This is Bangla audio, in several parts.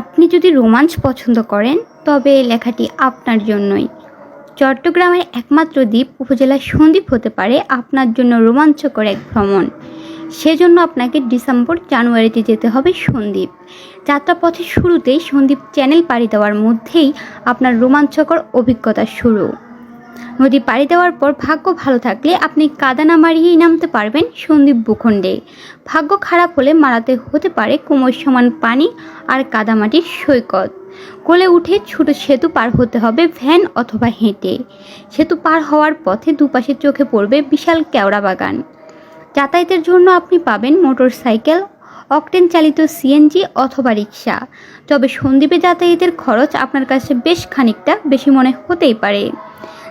আপনি যদি রোমাঞ্চ পছন্দ করেন, তবে লেখাটি আপনার জন্যই। চট্টগ্রামের একমাত্র দ্বীপ উপজেলা সন্দ্বীপ হতে পারে আপনার জন্য রোমাঞ্চকর এক ভ্রমণ। সেজন্য আপনাকে ডিসেম্বর জানুয়ারিতে যেতে হবে সন্দ্বীপ। যাত্রাপথের শুরুতেই সন্দ্বীপ চ্যানেল পাড়ি দেওয়ার মধ্যেই আপনার রোমাঞ্চকর অভিজ্ঞতা শুরু। নদী পাড়ি দেওয়ার পর ভাগ্য ভালো থাকলে আপনি কাদা না মারিয়েই নামতে পারবেন সন্দীপ ভূখণ্ডে। ভাগ্য খারাপ হলে মারাতে হতে পারে কোমর সমান পানি আর কাদামাটির সৈকত। কোলে উঠে ছোট সেতু পার হতে হবে ভ্যান অথবা হেঁটে। সেতু পার হওয়ার পথে দুপাশে চোখে পড়বে বিশাল কেওড়া বাগান। যাতায়াতের জন্য আপনি পাবেন মোটর সাইকেল অকটেন চালিত সিএনজি অথবা রিক্সা তবে সন্দ্বীপে যাতায়াতের খরচ আপনার কাছে বেশ খানিকটা বেশি মনে হতেই পারে।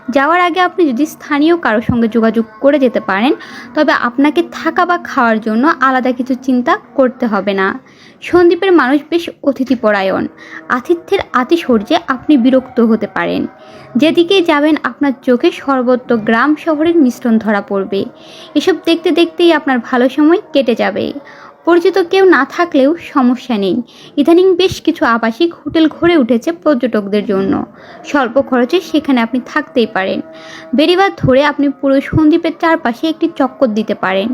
যাওয়ার আগে আপনি যদি স্থানীয় কারোর সঙ্গে যোগাযোগ করে যেতে পারেন, তবে আপনাকে থাকা বা খাওয়ার জন্য আলাদা কিছু চিন্তা করতে হবে না। সন্দ্বীপের মানুষ বেশ অতিথিপরায়ণ। আতিথ্যের আতিশৌর্যে আপনি বিরক্ত হতে পারেন। যেদিকে যাবেন আপনার চোখে সর্বত্র গ্রাম শহরের মিশ্রণ ধরা পড়বে। এসব দেখতে দেখতেই আপনার ভালো সময় কেটে যাবে। পরিচিত কেউ না থাকলেও সমস্যা নেই। ইদানিং বেশ কিছু আবাসিক হোটেল ঘুরে উঠেছে পর্যটকদের জন্য। স্বল্প খরচে সেখানে আপনি থাকতেই পারেন। বেরিবার ধরে আপনি পুরো সন্দ্বীপের চারপাশে একটি চক্কর দিতে পারেন।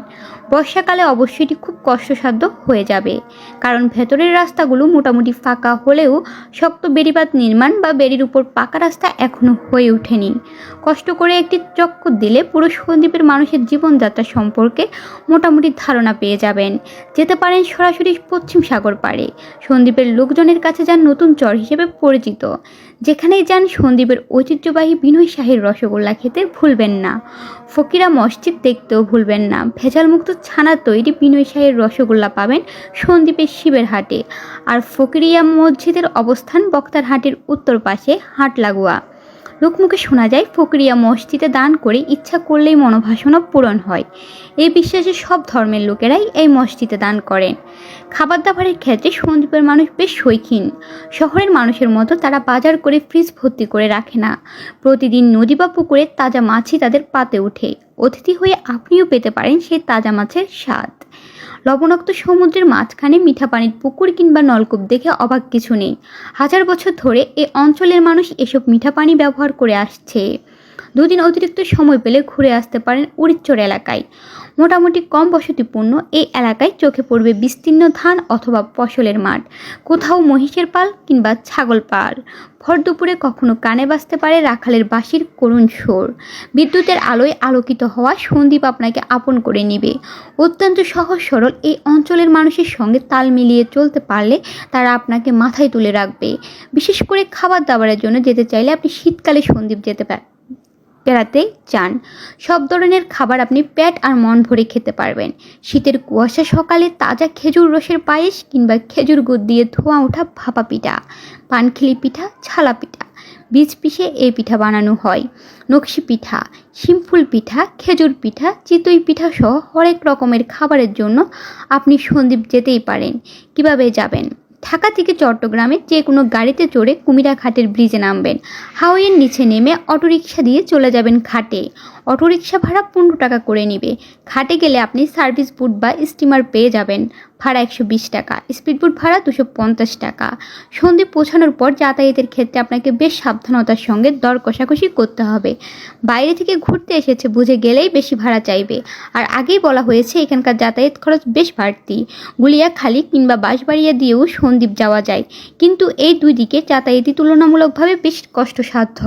বর্ষাকালে অবশ্যই এটি খুব কষ্টসাধ্য হয়ে যাবে। কারণ ভেতরের রাস্তাগুলো মোটামুটি ফাঁকা হলেও শক্ত বেড়িবাঁধ নির্মাণ বা বেড়ির উপর পাকা রাস্তা এখনও হয়ে ওঠেনি। কষ্ট করে একটি চক্কর দিলে পুরো সন্দ্বীপের মানুষের জীবনযাত্রা সম্পর্কে মোটামুটি ধারণা পেয়ে যাবেন। যেতে পারেন সরাসরি পশ্চিম সাগর পাড়ে। সন্দ্বীপের লোকজনের কাছে যান নতুন চর হিসেবে পরিচিত। যেখানেই যান সন্দ্বীপের ঐতিহ্যবাহী বিনয় শাহীর রসগোল্লা খেতে ভুলবেন না। ফকিরা মসজিদ দেখতেও ভুলবেন না। ভেজালমুক্ত ছানা তৈরি বিনয় শাহীর রসগোল্লা পাবেন সন্দ্বীপের শিবের হাটে। আর ফকিরিয়া মসজিদের অবস্থান বক্তার হাটের উত্তর পাশে হাট লাগোয়া লোকমুখে শোনা যায়, ফকরিয়া মসজিদে দান করে ইচ্ছা করলেই মনোবাসনা পূরণ হয়। এই বিশ্বাসে সব ধর্মের লোকেরাই এই মসজিদে দান করেন। খাবার দাবারের ক্ষেত্রে সন্দীপের মানুষ বেশ শৈখিন। শহরের মানুষের মতো তারা বাজার করে ফ্রিজ ভর্তি করে রাখে না। প্রতিদিন নদী বা পুকুরে তাজা মাছই তাদের পাতে ওঠে। অতিথি হয়ে আপনিও পেতে পারেন সেই তাজা মাছের স্বাদ। লবণাক্ত সমুদ্রের মাঝখানে মিঠা পানির পুকুর কিংবা নলকূপ দেখে অবাক কিছু নেই। হাজার বছর ধরে এ অঞ্চলের মানুষ এসব মিঠা পানি ব্যবহার করে আসছে। দুদিন অতিরিক্ত সময় পেলে ঘুরে আসতে পারেন উড়িচ্চর এলাকায়। মোটামুটি কম বসতিপূর্ণ এই এলাকায় চোখে পড়বে বিস্তীর্ণ ধান অথবা ফসলের মাঠ, কোথাও মহিষের পাল কিংবা ছাগল পাল। ভর দুপুরে কখনো কানে বাজতে পারে রাখালের বাঁশির করুণ সুর। বিদ্যুতের আলোয় আলোকিত হওয়া সন্দীপ আপনাকে আপন করে নিবে। অত্যন্ত সহজ সরল এই অঞ্চলের মানুষের সঙ্গে তাল মিলিয়ে চলতে পারলে তারা আপনাকে মাথায় তুলে রাখবে। বিশেষ করে খাবার দাবারের জন্য যেতে চাইলে আপনি শীতকালে সন্দীপ যেতে পারেন বেড়াতে চান সব ধরনের খাবার আপনি পেট আর মন ভরে খেতে পারবেন। শীতের কুয়াশা সকালে তাজা খেজুর রসের পায়েস কিংবা খেজুর গুড় দিয়ে ধোঁয়া ওঠা ভাপা পিঠা, পানখিলি পিঠা, ছালা পিঠা, বীজ পিষে এই পিঠা বানানো হয়। নকশি পিঠা, শিমফুল পিঠা, খেজুর পিঠা, চিতই পিঠা সহ হরেক রকমের খাবারের জন্য আপনি সন্দীপ যেতেই পারেন। কীভাবে যাবেন? ঢাকা থেকে চট্টগ্রামে যে কোনো গাড়িতে চড়ে কুমিরা ঘাটের ব্রিজে নামবেন। হাওয়াইয়ের নিচে নেমে অটোরিকশা দিয়ে চলে যাবেন ঘাটে। অটোরিকশা ভাড়া পনেরো টাকা করে নেবে। ঘাটে গেলে আপনি সার্ভিস বুট বা স্টিমার পেয়ে যাবেন। ভাড়া একশো বিশ টাকা স্পিডবোট ভাড়া দুশো পঞ্চাশ টাকা। সন্ধে পৌঁছানোর পর যাতায়াতের ক্ষেত্রে আপনাকে বেশ সাবধানতার সঙ্গে দর কষাকষি করতে হবে। বাইরে থেকে ঘুরতে এসেছে বুঝে গেলেই বেশি ভাড়া চাইবে। আর আগেই বলা হয়েছে এখানকার যাতায়াত খরচ বেশ বাড়তি। গুলিয়াখালি কিংবা বাঁশবাড়িয়া দিয়েও সন্দ্বীপ যাওয়া যায়। কিন্তু এই দুই দিকে যাতায়াতই তুলনামূলকভাবে বেশ কষ্টসাধ্য।